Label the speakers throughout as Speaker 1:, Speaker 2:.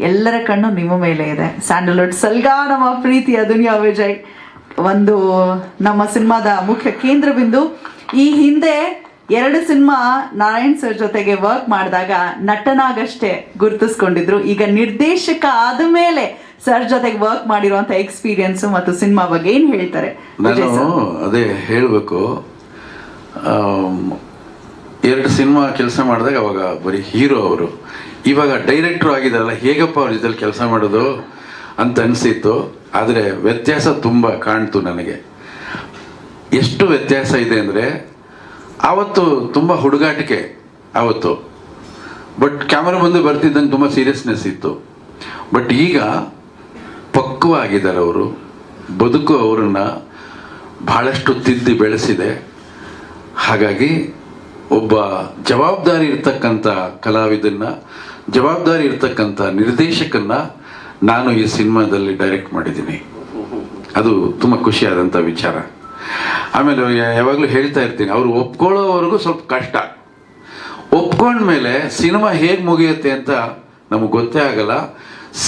Speaker 1: ಎಲ್ಲರ ಕಣ್ಣು ನಿಮ್ಮ ಮೇಲೆ ಇದೆ. ಸ್ಯಾಂಡಲ್ವುಡ್ ಸಲ್ಗಾ ನಮ್ಮ ಪ್ರೀತಿ ದುನಿಯಾ ವಿಜಯ್ ಒಂದು ನಮ್ಮ ಸಿನಿಮಾದ ಮುಖ್ಯ ಕೇಂದ್ರ ಬಿಂದು ಈ ಹಿಂದೆ ಎರಡು ಸಿನಿಮಾ ನಾರಾಯಣ್ ಸರ್ ಜೊತೆಗೆ ವರ್ಕ್ ಮಾಡಿದಾಗ ನಟನಾಗಷ್ಟೇ ಗುರುತಿಸ್ಕೊಂಡಿದ್ರು. ಈಗ ನಿರ್ದೇಶಕ ಆದ ಮೇಲೆ ಸರ್ ಜೊತೆಗೆ ವರ್ಕ್ ಮಾಡಿರುವಂತ ಎಕ್ಸ್ಪೀರಿಯನ್ಸ್ ಮತ್ತು ಸಿನಿಮಾ ಬಗ್ಗೆ ಏನ್ ಹೇಳ್ತಾರೆ?
Speaker 2: ನಾನು? ಅದೇ ಹೇಳಬೇಕು. ಎರಡು ಸಿನಿಮಾ ಕೆಲಸ ಮಾಡಿದಾಗ ಅವಾಗ ಬರೀ ಹೀರೋ ಅವರು. ಇವಾಗ ಡೈರೆಕ್ಟ್ರು ಆಗಿದಾರಲ್ಲ ಹೇಗಪ್ಪ ಅವ್ರ ಜೊತೆಲಿ ಕೆಲಸ ಮಾಡೋದು ಅಂತ ಅನಿಸಿತ್ತು. ಆದರೆ ವ್ಯತ್ಯಾಸ ತುಂಬ ಕಾಣ್ತು ನನಗೆ. ಎಷ್ಟು ವ್ಯತ್ಯಾಸ ಇದೆ ಅಂದರೆ, ಆವತ್ತು ತುಂಬ ಹುಡುಗಾಟಿಕೆ ಆವತ್ತು. ಬಟ್ ಕ್ಯಾಮರಾ ಬಂದು ಬರ್ತಿದ್ದಂಗೆ ತುಂಬ ಸೀರಿಯಸ್ನೆಸ್ ಇತ್ತು. ಬಟ್ ಈಗ ಪಕ್ವ ಆಗಿದ್ದಾರೆ ಅವರು, ಬದುಕು ಅವರನ್ನು ಬಹಳಷ್ಟು ತಿದ್ದಿ ಬೆಳೆಸಿದೆ. ಹಾಗಾಗಿ ಒಬ್ಬ ಜವಾಬ್ದಾರಿ ಇರ್ತಕ್ಕಂಥ ಕಲಾವಿದನ್ನ ಜವಾಬ್ದಾರಿ ಇರ್ತಕ್ಕಂಥ ನಿರ್ದೇಶಕನ್ನ ನಾನು ಈ ಸಿನಿಮಾದಲ್ಲಿ ಡೈರೆಕ್ಟ್ ಮಾಡಿದ್ದೀನಿ. ಅದು ತುಂಬ ಖುಷಿಯಾದಂಥ ವಿಚಾರ. ಆಮೇಲೆ ಯಾವಾಗಲೂ ಹೇಳ್ತಾ ಇರ್ತೀನಿ, ಅವರು ಒಪ್ಕೊಳ್ಳೋವರೆಗೂ ಸ್ವಲ್ಪ ಕಷ್ಟ. ಒಪ್ಕೊಂಡ್ಮೇಲೆ ಸಿನಿಮಾ ಹೇಗೆ ಮುಗಿಯುತ್ತೆ ಅಂತ ನಮಗೆ ಗೊತ್ತೇ ಆಗಲ್ಲ.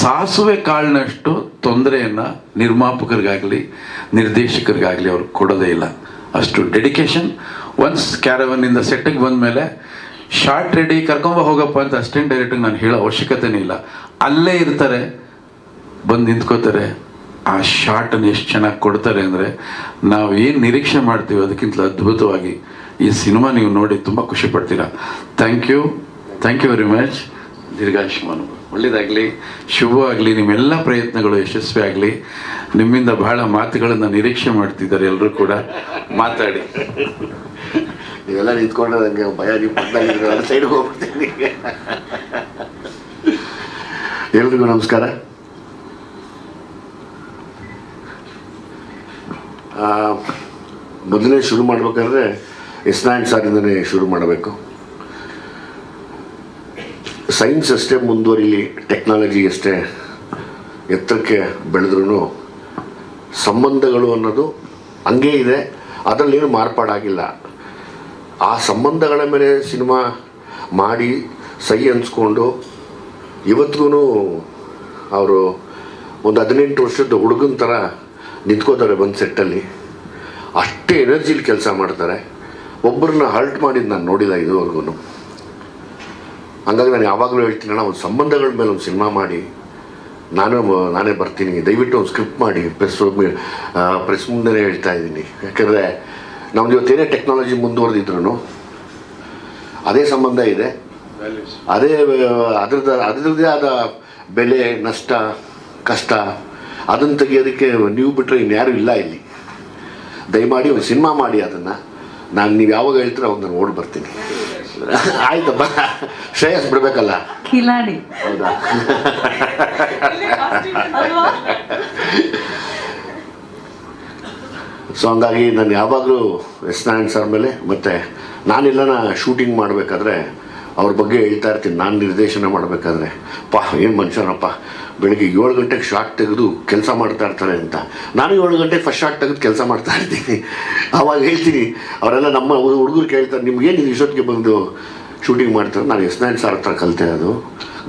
Speaker 2: ಸಾಸುವೆ ಕಾಳಿನಷ್ಟು ತೊಂದರೆಯನ್ನು ನಿರ್ಮಾಪಕರಿಗಾಗಲಿ, ನಿರ್ದೇಶಕರಿಗಾಗಲಿ ಅವ್ರಿಗೆ ಕೊಡೋದೇ ಇಲ್ಲ. ಅಷ್ಟು ಡೆಡಿಕೇಶನ್ ಒನ್ಸ್ ಕ್ಯಾರವನ್ನಿಂದ ಸೆಟ್ಟಿಗೆ ಬಂದಮೇಲೆ ಶಾರ್ಟ್ ರೆಡಿ ಕರ್ಕೊಂಬ ಹೋಗಪ್ಪ ಅಂತ ಅಸಿಸ್ಟೆಂಟ್ ಡೈರೆಕ್ಟ್ರಿಗೆ ನಾನು ಹೇಳೋ ಅವಶ್ಯಕತೆನೇ ಇಲ್ಲ. ಅಲ್ಲೇ ಇರ್ತಾರೆ, ಬಂದು ನಿಂತ್ಕೋತಾರೆ, ಆ ಶಾರ್ಟನ್ನು ಎಷ್ಟು ಚೆನ್ನಾಗಿ ಕೊಡ್ತಾರೆ ಅಂದರೆ ನಾವು ಏನು ನಿರೀಕ್ಷೆ ಮಾಡ್ತೀವಿ ಅದಕ್ಕಿಂತ ಅದ್ಭುತವಾಗಿ ಈ ಸಿನಿಮಾ ನೀವು ನೋಡಿ ತುಂಬ ಖುಷಿ ಪಡ್ತೀರಾ. Thank you thank you very much ದೀರ್ಘಾಯುಷ್ಮಾನು ಒಳ್ಳೆಯದಾಗಲಿ ಶುಭವಾಗಲಿ, ನಿಮ್ಮೆಲ್ಲ ಪ್ರಯತ್ನಗಳು ಯಶಸ್ವಿ ಆಗಲಿ. ನಿಮ್ಮಿಂದ ಬಹಳ ಮಾತುಗಳನ್ನು ನಿರೀಕ್ಷೆ ಮಾಡ್ತಿದ್ದಾರೆ ಎಲ್ಲರೂ ಕೂಡ. ಮಾತಾಡಿ.
Speaker 3: ನೀವೆಲ್ಲ ನಿಂತ್ಕೊಂಡ್ರೆ ನನಗೆ ಭಯ, ನೀವು ಪಕ್ಕದಲ್ಲಿದ್ರೆ ಸೈಡ್ಗೆ ಹೋಗ್ಬಿಡ್ತೀನಿ. ಎಲ್ರಿಗೂ ನಮಸ್ಕಾರ. ಮೊದಲೇ ಶುರು ಮಾಡಬೇಕಾದ್ರೆ ಎಸ್ ನಾಯನ್ ಸಾರಿಂದನೇ ಶುರು ಮಾಡಬೇಕು. ಸೈನ್ಸ್ ಅಷ್ಟೇ ಮುಂದುವರಿಲಿ ಟೆಕ್ನಾಲಜಿ ಅಷ್ಟೇ ಎತ್ತರಕ್ಕೆ ಬೆಳೆದ್ರೂ ಸಂಬಂಧಗಳು ಅನ್ನೋದು ಹಂಗೇ ಇದೆ. ಅದರಲ್ಲೇನು ಮಾರ್ಪಾಡಾಗಿಲ್ಲ. ಆ ಸಂಬಂಧಗಳ ಮೇಲೆ ಸಿನಿಮಾ ಮಾಡಿ ಸಹಿ ಅನ್ಸ್ಕೊಂಡು ಇವತ್ತಿಗೂ ಅವರು ಒಂದು ಹದಿನೆಂಟು ವರ್ಷದ ಹುಡುಗನ ಥರ ನಿಂತ್ಕೋತಾರೆ ಬಂದು ಸೆಟ್ಟಲ್ಲಿ. ಅಷ್ಟೇ ಎನರ್ಜಿಲಿ ಕೆಲಸ ಮಾಡ್ತಾರೆ. ಒಬ್ಬರನ್ನ ಹರ್ಟ್ ಮಾಡಿದ್ದು ನಾನು ನೋಡಿಲ್ಲ ಇದುವರೆಗೂ ಹಂಗಾಗಿ ನಾನು ಯಾವಾಗಲೂ ಹೇಳ್ತೀನಿ ಅಣ್ಣ, ಒಂದು ಸಂಬಂಧಗಳ ಮೇಲೆ ಒಂದು ಸಿನಿಮಾ ಮಾಡಿ. ನಾನು ನಾನೇ ಬರ್ತೀನಿ. ದಯವಿಟ್ಟು ಒಂದು ಸ್ಕ್ರಿಪ್ಟ್ ಮಾಡಿ ಪ್ರೆಸ್ ಪ್ರೆಸ್ ಮುಂದೆನೇ ಹೇಳ್ತಾ ಇದ್ದೀನಿ. ಯಾಕಂದರೆ ನಮ್ದು ಇವತ್ತೇನೇ ಟೆಕ್ನಾಲಜಿ ಮುಂದುವರೆದಿದ್ರು ಅದೇ ಸಂಬಂಧ ಇದೆ. ಅದೇ ಅದ್ರದ್ದು ಅದರದ್ದೇ ಆದ ಬೆಲೆ ನಷ್ಟ ಕಷ್ಟ ಅದನ್ನು ತೆಗಿಯೋದಕ್ಕೆ ನೀವು ಬಿಟ್ಟರೆ ಇನ್ಯಾರು ಇಲ್ಲ ಇಲ್ಲಿ. ದಯಮಾಡಿ ಒಂದು ಸಿನಿಮಾ ಮಾಡಿ ಅದನ್ನು. ನಾನು ನೀವು ಯಾವಾಗ ಹೇಳ್ತೀರ ಅವಾಗ ನಾನು ಓಡಿ ಬರ್ತೀನಿ. ಆಯ್ತಪ್ಪ ಶ್ರೇಯಸ್ ಬಿಡ್ಬೇಕಲ್ಲ ಹೌದಾ? ಸೊ ಹಂಗಾಗಿ ನಾನು ಯಾವಾಗಲೂ ಎಸ್ ನಾರಾಯಣ್ ಸರ್ ಮೇಲೆ ಮತ್ತು ನಾನೆಲ್ಲನ ಶೂಟಿಂಗ್ ಮಾಡಬೇಕಾದ್ರೆ ಅವ್ರ ಬಗ್ಗೆ ಹೇಳ್ತಾ ಇರ್ತೀನಿ. ನಾನು ನಿರ್ದೇಶನ ಮಾಡಬೇಕಾದ್ರೆ. ಪಾ, ಏನು ಮನುಷ್ಯನಪ್ಪ. ಬೆಳಗ್ಗೆ ಏಳು ಗಂಟೆಗೆ ಶಾರ್ಟ್ ತೆಗೆದು ಕೆಲಸ ಮಾಡ್ತಾ ಇರ್ತಾರೆ ಅಂತ. ನಾನು ಏಳು ಗಂಟೆಗೆ ಫಸ್ಟ್ ಶಾರ್ಟ್ ತೆಗೆದು ಕೆಲಸ ಮಾಡ್ತಾ ಇರ್ತೀನಿ. ಆವಾಗ ಹೇಳ್ತೀನಿ. ಅವರೆಲ್ಲ ನಮ್ಮ ಹುಡುಗರು ಕೇಳ್ತಾರೆ, ನಿಮ್ಗೇನು ಇಷ್ಟೊತ್ತಿಗೆ ಬಂದು ಶೂಟಿಂಗ್ ಮಾಡ್ತಾರೆ? ನಾನು ಎಸ್ ನಾರಾಯಣ್ ಸರ್ ಹತ್ರ ಕಲಿತೆ ಅದು.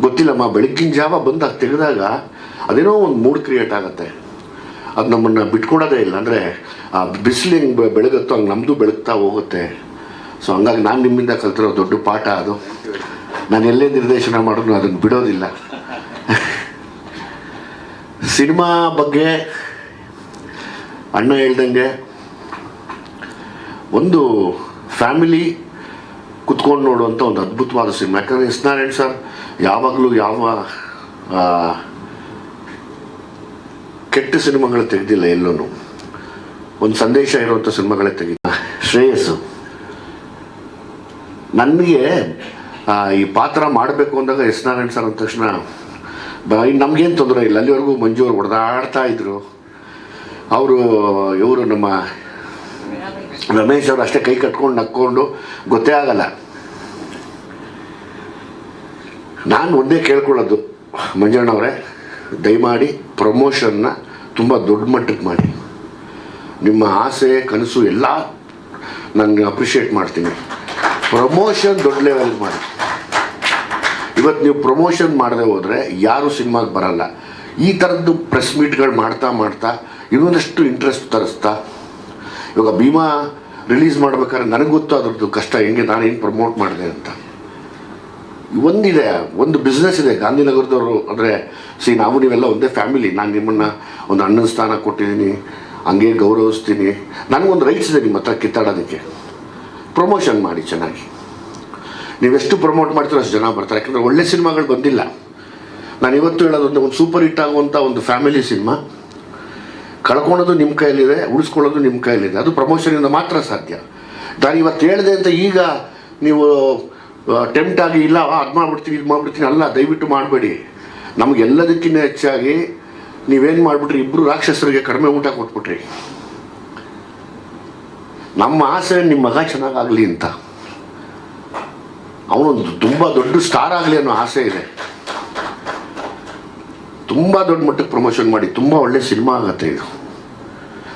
Speaker 3: ಗೊತ್ತಿಲ್ಲಮ್ಮ, ಬೆಳಗ್ಗಿನ ಜಾವ ಬಂದು ಅದು ತೆಗೆದಾಗ ಅದೇನೋ ಒಂದು ಮೂಡ್ ಕ್ರಿಯೇಟ್ ಆಗುತ್ತೆ. ಅದು ನಮ್ಮನ್ನು ಬಿಟ್ಕೊಡೋದೇ ಇಲ್ಲ. ಅಂದರೆ ಆ ಬಿಸಿಲು ಹೆಂಗೆ ಬೆಳಗುತ್ತೋ ಹಂಗೆ ನಮ್ಮದು ಬೆಳಗ್ತಾ ಹೋಗುತ್ತೆ. ಸೊ ಹಂಗಾಗಿ ನಾನು ನಿಮ್ಮಿಂದ ಕಲ್ತಿರೋ ದೊಡ್ಡ ಪಾಠ ಅದು. ನಾನು ಎಲ್ಲೇ ನಿರ್ದೇಶನ ಮಾಡಿದ್ರು ಅದನ್ನು ಬಿಡೋದಿಲ್ಲ. ಸಿನಿಮಾ ಬಗ್ಗೆ ಅಣ್ಣ ಹೇಳ್ದಂಗೆ ಒಂದು ಫ್ಯಾಮಿಲಿ ಕುತ್ಕೊಂಡು ನೋಡುವಂಥ ಒಂದು ಅದ್ಭುತವಾದ ಸಿನಿಮಾ. ಯಾಕಂದರೆ ಎಸ್ ನಾರಾಯಣ್ ಸರ್ ಯಾವಾಗಲೂ ಯಾವ ಕೆಟ್ಟ ಸಿನಿಮಾಗಳು ತೆಗೆದಿಲ್ಲ ಎಲ್ಲೂ ಒಂದು ಸಂದೇಶ ಇರುವಂಥ ಸಿನಿಮಾಗಳೇ ತೆಗಿ ಶ್ರೇಯಸ್ಸು. ನನಗೆ ಈ ಪಾತ್ರ ಮಾಡಬೇಕು ಅಂದಾಗ ಎಸ್ ನಾರಾಯಣ್ ಸರ್ ಅಂದ ತಕ್ಷಣ ನಮಗೇನು ತೊಂದರೆ ಇಲ್ಲ, ಅಲ್ಲಿವರೆಗೂ ಮಂಜು ಅವ್ರು ಹೊಡೆದಾಡ್ತಾ ಇದ್ರು. ಅವರು, ಇವರು ನಮ್ಮ ರಮೇಶ್ ಅವರು ಅಷ್ಟೇ ಕೈ ಕಟ್ಕೊಂಡು ನಕ್ಕೊಂಡು, ಗೊತ್ತೇ ಆಗಲ್ಲ. ನಾನು ಒಂದೇ ಕೇಳ್ಕೊಳ್ಳೋದು, ಮಂಜಣ್ಣವರೇ, ದಯಮಾಡಿ ಪ್ರಮೋಷನ್ನ ತುಂಬ ದೊಡ್ಡ ಮಟ್ಟಕ್ಕೆ ಮಾಡಿ. ನಿಮ್ಮ ಆಸೆ, ಕನಸು ಎಲ್ಲ ನಾನು ಅಪ್ರಿಷಿಯೇಟ್ ಮಾಡ್ತೀನಿ. ಪ್ರಮೋಷನ್ ದೊಡ್ಡ ಲೆವೆಲ್ ಮಾಡಿ. ಇವತ್ತು ನೀವು ಪ್ರಮೋಷನ್ ಮಾಡದೆ ಹೋದರೆ ಯಾರು ಸಿನಿಮಾಗೆ ಬರಲ್ಲ. ಈ ಥರದ್ದು ಪ್ರೆಸ್ ಮೀಟ್ಗಳು ಮಾಡ್ತಾ ಮಾಡ್ತಾ ಇನ್ನೊಂದಷ್ಟು ಇಂಟ್ರೆಸ್ಟ್ ತರಿಸ್ತಾ. ಇವಾಗ ಭೀಮಾ ರಿಲೀಸ್ ಮಾಡ್ಬೇಕಾದ್ರೆ ನನಗೆ ಗೊತ್ತು ಅದ್ರದ್ದು ಕಷ್ಟ ಹೆಂಗೆ, ನಾನು ಏನು ಪ್ರಮೋಟ್ ಮಾಡಿದೆ ಅಂತ. ಒಂದಿದೆ, ಒಂದು ಬಿಸ್ನೆಸ್ ಇದೆ ಗಾಂಧಿನಗರದವರು. ಅಂದರೆ ಸಿ ನಾವು ನೀವೆಲ್ಲ ಒಂದೇ ಫ್ಯಾಮಿಲಿ ನಾನು ನಿಮ್ಮನ್ನು ಒಂದು ಅಣ್ಣನ ಸ್ಥಾನ ಕೊಟ್ಟಿದ್ದೀನಿ. ಹಂಗೆ ಗೌರವಿಸ್ತೀನಿ? ನನಗೊಂದು ರೈಟ್ಸ್ ಇದೆ ನಿಮ್ಮ ಹತ್ರ ಕಿತ್ತಾಡೋದಕ್ಕೆ. ಪ್ರಮೋಷನ್ ಮಾಡಿ ಚೆನ್ನಾಗಿ. ನೀವೆಷ್ಟು ಪ್ರಮೋಟ್ ಮಾಡ್ತೀರೋ ಅಷ್ಟು ಜನ ಬರ್ತಾರೆ. ಯಾಕಂದರೆ ಒಳ್ಳೆ ಸಿನಿಮಾಗಳು ಬಂದಿಲ್ಲ. ನಾನು ಇವತ್ತು ಹೇಳೋದೊಂದು ಒಂದು ಸೂಪರ್ ಹಿಟ್ ಆಗುವಂಥ ಒಂದು ಫ್ಯಾಮಿಲಿ ಸಿನಿಮಾ. ಕಳ್ಕೊಳೋದು ನಿಮ್ಮ ಕೈಯಲ್ಲಿದೆ, ಉಳಿಸ್ಕೊಳ್ಳೋದು ನಿಮ್ಮ ಕೈಯಲ್ಲಿದೆ. ಅದು ಪ್ರಮೋಷನಿಂದ ಮಾತ್ರ ಸಾಧ್ಯ. ನಾನು ಇವತ್ತು ಹೇಳಿದೆ ಅಂತ ಈಗ ನೀವು ಟೆಂಪ್ಟ್ ಆಗಿ ಇಲ್ಲ ಅದು ಮಾಡ್ಬಿಡ್ತೀನಿ, ಇದು ಮಾಡ್ಬಿಡ್ತೀನಿ ಅಲ್ಲ, ದಯವಿಟ್ಟು ಮಾಡಬೇಡಿ. ನಮಗೆಲ್ಲದಕ್ಕಿಂತ ಹೆಚ್ಚಾಗಿ ನೀವೇನು ಮಾಡಿಬಿಟ್ರಿ ಇಬ್ಬರು ರಾಕ್ಷಸರಿಗೆ ಕಡಿಮೆ ಊಟ ಕೊಟ್ಬಿಟ್ರಿ. ನಮ್ಮ ಆಸೆ ನಿಮ್ಮ ಮಗ ಚೆನ್ನಾಗಾಗಲಿ ಅಂತ. ಅವನೊಂದು ತುಂಬ ದೊಡ್ಡ ಸ್ಟಾರ್ ಆಗಲಿ ಅನ್ನೋ ಆಸೆ ಇದೆ. ತುಂಬ ದೊಡ್ಡ ಮಟ್ಟಕ್ಕೆ ಪ್ರಮೋಷನ್ ಮಾಡಿ, ತುಂಬ ಒಳ್ಳೆ ಸಿನಿಮಾ ಆಗತ್ತೆ ಇದು.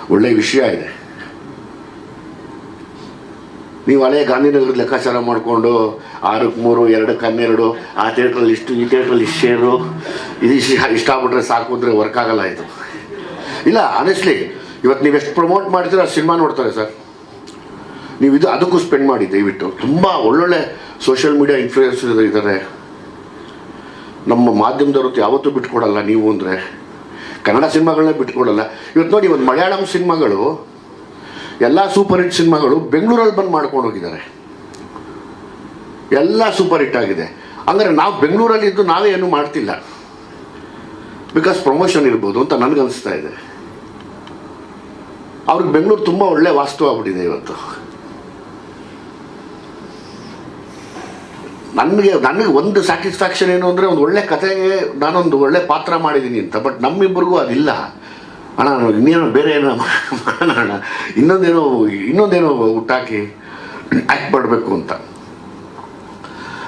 Speaker 3: ಒಳ್ಳೆ ವಿಷಯ ಇದೆ. ನೀವು ಹಳೆ ಗಾಂಧಿನಗರದ ಲೆಕ್ಕಾಚಾರ ಮಾಡಿಕೊಂಡು ಆರಕ್ಕೆ ಮೂರು ಎರಡಕ್ಕೆ ಹನ್ನೆರಡು, ಆ ಥಿಯೇಟ್ರಲ್ಲಿ ಇಷ್ಟು, ಈ ಥಿಯೇಟ್ರಲ್ಲಿ ಇಷ್ಟು ಶೇರು, ಇದು ಇಷ್ಟ ಇಷ್ಟಪಟ್ಟರೆ ಸಾಕು ಅಂದರೆ ವರ್ಕ್ ಆಗಲ್ಲ ಇದು. ಇಲ್ಲ ಆನೆಸ್ಟ್ಲಿ ಇವತ್ತು ನೀವು ಎಷ್ಟು ಪ್ರಮೋಟ್ ಮಾಡ್ತೀರೋ ಆ ಸಿನಿಮಾ ನೋಡ್ತಾರೆ ಸರ್. ನೀವು ಇದು ಅದಕ್ಕೂ ಸ್ಪೆಂಡ್ ಮಾಡಿ, ದಯವಿಟ್ಟು. ತುಂಬ ಒಳ್ಳೊಳ್ಳೆ ಸೋಷಿಯಲ್ ಮೀಡಿಯಾ ಇನ್ಫ್ಲೂಯೆನ್ಸರ್ ಇದ್ದಾರೆ ನಮ್ಮ ಮಾಧ್ಯಮದವರು ಯಾವತ್ತೂ ಬಿಟ್ಕೊಡಲ್ಲ ನೀವು ಅಂದರೆ. ಕನ್ನಡ ಸಿನಿಮಾಗಳನ್ನೇ ಬಿಟ್ಕೊಡಲ್ಲ. ಇವತ್ತು ನೋಡಿ ಒಂದು ಮಲಯಾಳಂ ಸಿನಿಮಾಗಳು ಎಲ್ಲ ಸೂಪರ್ ಹಿಟ್ ಸಿನಿಮಾಗಳು ಬೆಂಗಳೂರಲ್ಲಿ ಬಂದು ಮಾಡ್ಕೊಂಡು ಹೋಗಿದ್ದಾರೆ. ಎಲ್ಲ ಸೂಪರ್ ಹಿಟ್ ಆಗಿದೆ. ಅಂದರೆ ನಾವು ಬೆಂಗಳೂರಲ್ಲಿ ಇದ್ದು ನಾವೇ ಏನು ಮಾಡ್ತಿಲ್ಲ. ಬಿಕಾಸ್ ಪ್ರಮೋಷನ್ ಇರ್ಬೋದು ಅಂತ ನನಗನ್ನಿಸ್ತಾ ಇದೆ. ಅವ್ರಿಗೆ ಬೆಂಗಳೂರು ತುಂಬ ಒಳ್ಳೆ ವಾಸ್ತು ಆಗ್ಬಿಟ್ಟಿದೆ ಇವತ್ತು. ನನಗೆ ನನಗೆ ಒಂದು ಸ್ಯಾಟಿಸ್ಫ್ಯಾಕ್ಷನ್ ಏನು ಅಂದರೆ ಒಂದು ಒಳ್ಳೆ ಕಥೆಗೆ ನಾನೊಂದು ಒಳ್ಳೆ ಪಾತ್ರ ಮಾಡಿದ್ದೀನಿ ಅಂತ. ಬಟ್ ನಮ್ಮಿಬ್ಬರಿಗೂ ಅದಿಲ್ಲ. ಅಣ್ಣ ಇನ್ನೇನೋ ಬೇರೆ ಏನೋ ಮಾಡೋಣ ಅಣ್ಣ. ಇನ್ನೊಂದೇನೋ ಇನ್ನೊಂದೇನೋ ಹುಟ್ಟಾಕಿ ಆ್ಯಕ್ಟ್ ಮಾಡಬೇಕು ಅಂತ.